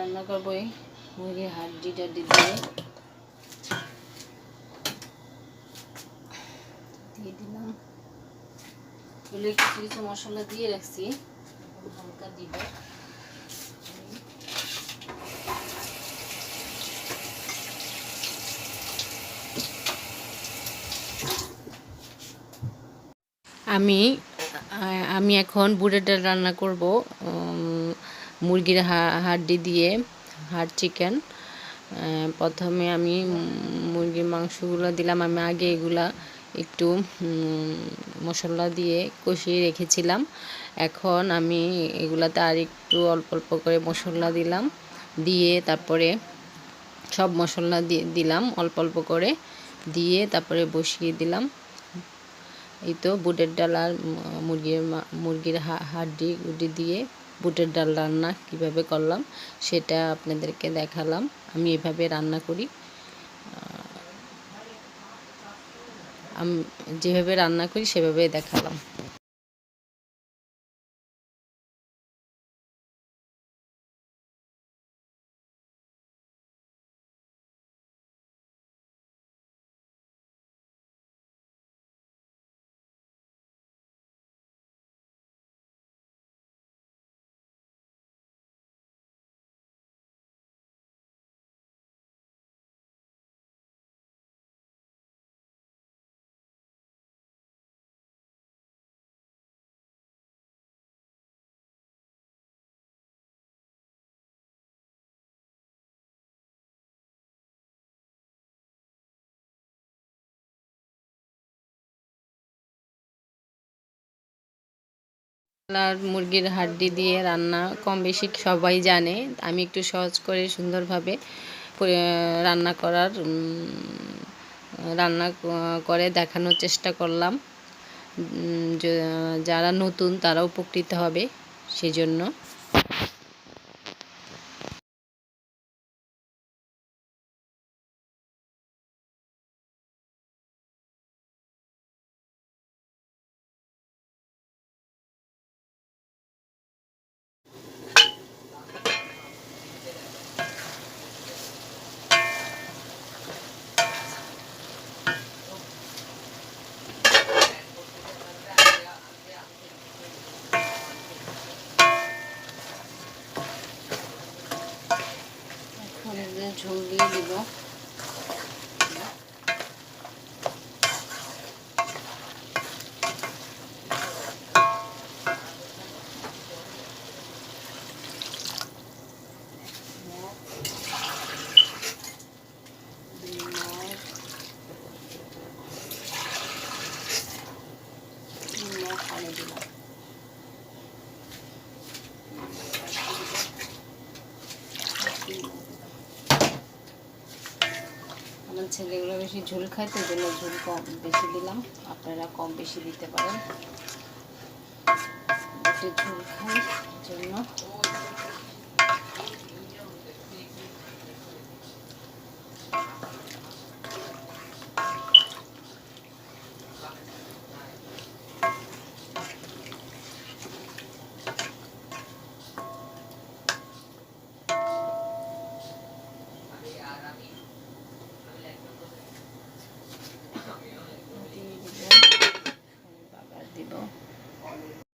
রান্না করব এই। মুরগির হাড্ডি টাড্ডি দিয়ে দিলাম। এগুলো কিছু কিছু মশলা দিয়ে রাখছি। হালকা দিব। আমি আমি এখন বুটের ডাল রান্না করব। মুরগির হাড্ডি দিয়ে হাড় চিকেন প্রথমে আমি মুরগির মাংসগুলো দিলাম। আমি আগে এগুলা একটু মশলা দিয়ে কষিয়ে রেখেছিলাম। এখন আমি এগুলাতে আর একটু অল্প অল্প করে মশলা দিলাম। দিয়ে তারপরে সব মশলা দিয়ে দিলাম, অল্প অল্প করে। দিয়ে তারপরে বসিয়ে দিলাম। এই তো বুটের ডাল আর মুরগির মুরগির হাড্ডি গুডি দিয়ে বুটের ডাল রান্না কীভাবে করলাম সেটা আপনাদেরকে দেখালাম। আমি এভাবে রান্না করি। আমি, যেভাবে রান্না করি সেভাবে দেখালাম। আর মুরগির হাড্ডি দিয়ে রান্না কম বেশি সবাই জানে। আমি একটু সহজ করে সুন্দরভাবে রান্না করার রান্না করে দেখানোর চেষ্টা করলাম। যারা নতুন তারা উপকৃত হবে সেজন্য এখন এগুলো ঝোল দিয়ে দিব দিলাম আমার ছেলেগুলো বেশি ঝোল খায়, তো জন্য ঝোল কম বেশি দিলাম। আপনারা কম বেশি দিতে পারেন। একটু ঝোল খাই জন্য